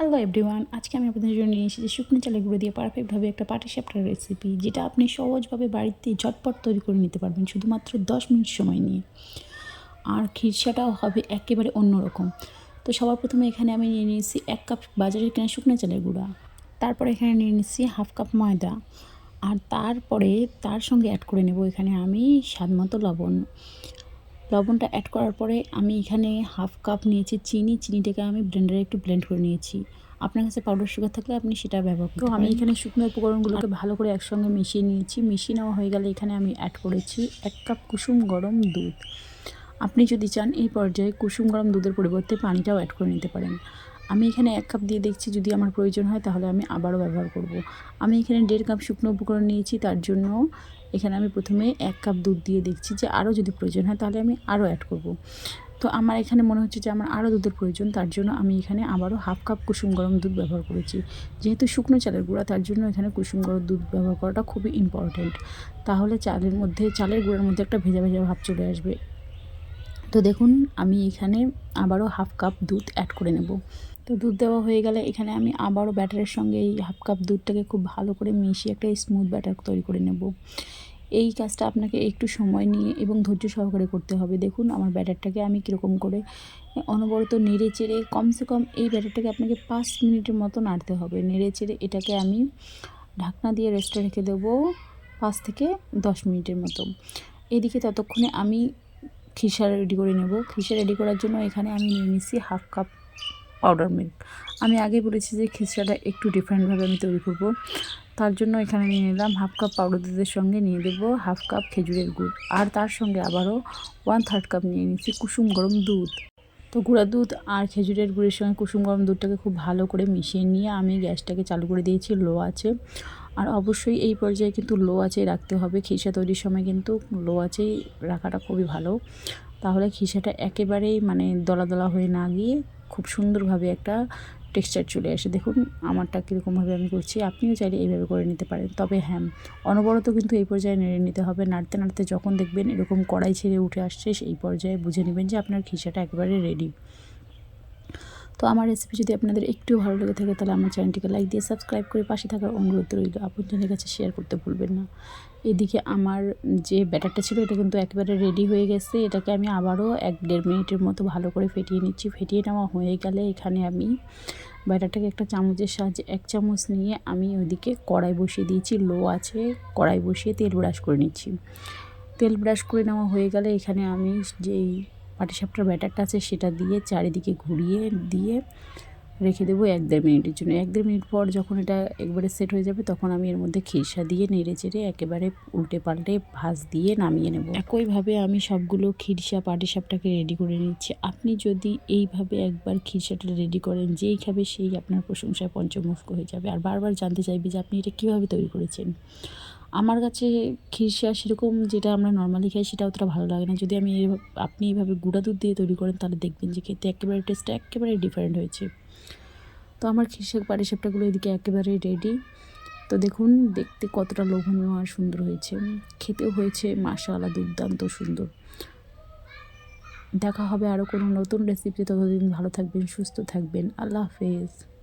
Hello everyone, আজকে আমি আপনাদের জন্য নিয়ে এসেছি শুকনো চালের গুঁড়ো দিয়ে পারফেক্টভাবে একটা পাটি সাপটার রেসিপি যেটা আপনি সহজভাবে বাড়িতে ঝটপট তৈরি করে নিতে পারবেন শুধুমাত্র দশ মিনিট সময় নিয়ে। আর খিরসাটাও হবে একেবারে অন্যরকম। তো সবার প্রথমে এখানে আমি নিয়ে নিয়েছি এক কাপ বাজারের কেনা শুকনো চালের গুঁড়া, তারপর এখানে নিয়ে নিচ্ছি হাফ কাপ ময়দা, আর তারপরে তার সঙ্গে অ্যাড করে নেব এখানে আমি স্বাদ মতো লবণ। লবণটা অ্যাড করার পরে আমি এখানে হাফ কাপ নিয়েছি চিনি। চিনিটাকে আমি ব্লেন্ডারে একটু ব্লেন্ড করে নিয়েছি। আপনার কাছে পাউডার সুগার থাকলে আপনি সেটা ব্যবহার করতে আমি এখানে শুকনো উপকরণগুলোকে ভালো করে একসঙ্গে মিশিয়ে নিয়েছি। মিশিয়ে নেওয়া হয়ে গেলে এখানে আমি অ্যাড করেছি এক কাপ কুসুম গরম দুধ। আপনি যদি চান এই পর্যায়ে কুসুম গরম দুধের পরিবর্তে পানিটাও অ্যাড করে নিতে পারেন। আমি এখানে এক কাপ দিয়ে দেখছি যদি আমার প্রয়োজন হয় তাহলে আমি আবারও ব্যবহার করব। আমি এখানে দেড় কাপ শুকনো উপকরণ নিয়েছি, তার জন্য এখানে আমি প্রথমে এক কাপ দুধ দিয়ে দেখছি যে আরও যদি প্রয়োজন হয় তাহলে আমি আরও অ্যাড করব। তো আমার এখানে মনে হচ্ছে যে আমার আরও দুধের প্রয়োজন, তার জন্য আমি এখানে আবারও হাফ কাপ কুসুম গরম দুধ ব্যবহার করেছি যেহেতু শুকনো চালের গুঁড়া, তার জন্য এখানে কুসুম গরম দুধ ব্যবহার করাটা খুবই ইম্পর্ট্যান্ট তাহলে চালের মধ্যে, চালের গুঁড়ার মধ্যে একটা ভেজা ভেজা ভাব চলে আসবে তো দেখুন, আমি এখানে আবারও হাফ কাপ দুধ অ্যাড করে নেব। তো দুধ দেওয়া হয়ে গেলে এখানে আমি আবারও ব্যাটারের সঙ্গে এই হাফ কাপ দুধটাকে খুব ভালো করে মিশিয়ে একটা স্মুথ ব্যাটার তৈরি করে নেব। এই কাজটা আপনাকে একটু সময় নিয়ে এবং ধৈর্য সহকারে করতে হবে। দেখুন, আমার ব্যাটারটাকে আমি কীরকম করে অনবরত নেড়ে চেড়ে, কমসে কম এই ব্যাটারটাকে আপনাকে পাঁচ মিনিটের মতো নাড়তে হবে। নেড়ে চেড়ে এটাকে আমি ঢাকনা দিয়ে রেস্টে রেখে দেবো পাঁচ থেকে দশ মিনিটের মতো। এদিকে ততক্ষণে আমি খিসা রেডি করে নেব। খিসা রেডি করার জন্য এখানে আমি নিয়ে নিচ্ছি হাফ কাপ পাউডার মিল্ক আমি আগে বলেছি যে খিচড়াটা একটু ডিফারেন্টভাবে আমি তৈরি করব। তার জন্য এখানে নিয়ে নিলাম হাফ কাপ পাউডার দুধের সঙ্গে নিয়ে দেবো হাফ কাপ খেজুরের গুড়। আর তার সঙ্গে আবারও ওয়ান থার্ড কাপ নিয়ে নিচ্ছি কুসুম গরম দুধ। তো গুঁড়া দুধ আর খেজুরের গুড়ের সঙ্গে কুসুম গরম দুধটাকে খুব ভালো করে মিশিয়ে নিয়ে আমি গ্যাসটাকে চালু করে দিয়েছি, লো আছে। আর অবশ্যই এই পর্যায়ে কিন্তু লো আছেই রাখতে হবে। খিসা তৈরির সময় কিন্তু লো আছেই রাখাটা খুবই ভালো। তাহলে খিসাটা একেবারেই মানে দলা দলা হয়ে না গিয়ে খুব সুন্দরভাবে একটা টেক্সচার চলে আসে। দেখুন, আমারটা কীরকমভাবে আমি করছি। আপনিও চাইলে এইভাবে করে নিতে পারেন। তবে হ্যাঁ অনবরত কিন্তু এই পর্যায়ে নেড়ে নিতে হবে। নাড়তে নাড়তে যখন দেখবেন এরকম কড়াই ছেড়ে উঠে আসছে, সেই পর্যায়ে বুঝে নেবেন যে আপনার খিসাটা একেবারে রেডি তো আমার রেসিপি যদি আপনাদের একটু ভালো লেগে থাকে, তাহলে আমার চ্যানেলটিকে লাইক দিয়ে সাবস্ক্রাইব করে পাশে থাকার অনুরোধ রইল। আপনজনের কাছে শেয়ার করতে ভুলবেন না। এদিকে আমার যে ব্যাটারটা ছিল, এটা কিন্তু একেবারে রেডি হয়ে গেছে। এটাকে আমি আবারও এক দেড় মিনিটের মতো ভালো করে ফেটিয়ে নিচ্ছি। ফেটিয়ে নেওয়া হয়ে গেলে এখানে আমি ব্যাটারটাকে একটা চামচের সাহায্যে এক চামচ নিয়ে আমি ওইদিকে কড়াই বসিয়ে দিয়েছি। লো আছে, কড়াই বসিয়ে তেল ব্রাশ করে নিচ্ছি। তেল ব্রাশ করে নেওয়া হয়ে গেলে এখানে আমি যেই পাটিসাপটার ব্যাটারটা আছে, সেটা দিয়ে চারিদিকে ঘুরিয়ে দিয়ে রেখে দেবো এক দেড় মিনিটের জন্য। এক দেড় মিনিট পর যখন এটা একবারে সেট হয়ে যাবে, তখন আমি এর মধ্যে খিরসা দিয়ে নেড়ে চেড়ে একেবারে উল্টে পাল্টে ভাজ দিয়ে নামিয়ে নেব। একইভাবে আমি সবগুলো খিরসা পাটিসাপটাকে রেডি করে নিচ্ছি। আপনি যদি এইভাবে একবার খিরসাটা রেডি করেন, যেই খাবে সেই আপনার প্রশংসায় পঞ্চমুখ হয়ে যাবে। আর বারবার জানতে চাইবে যে আপনি এটা কীভাবে তৈরি করেছেন। আমার কাছে খিরসা সেরকম যেটা আমরা নর্মালি খাই, সেটা অতটা ভালো লাগে না। যদি আমি আপনি এইভাবে গুঁড়া দুধ দিয়ে তৈরি করেন, তাহলে দেখবেন যে খেতে একেবারে টেস্টটা একেবারে ডিফারেন্ট হয়েছে। তো আমার খিরসা পাটিসাপটাগুলো এদিকে একেবারে রেডি তো দেখুন, দেখতে কতটা লোভনীয় আর সুন্দর হয়েছে। খেতেও হয়েছে মাশাআল্লাহ দুর্দান্ত সুন্দর। দেখা হবে আরও কোনো নতুন রেসিপি ততদিন ভালো থাকবেন, সুস্থ থাকবেন। আল্লাহ হাফেজ।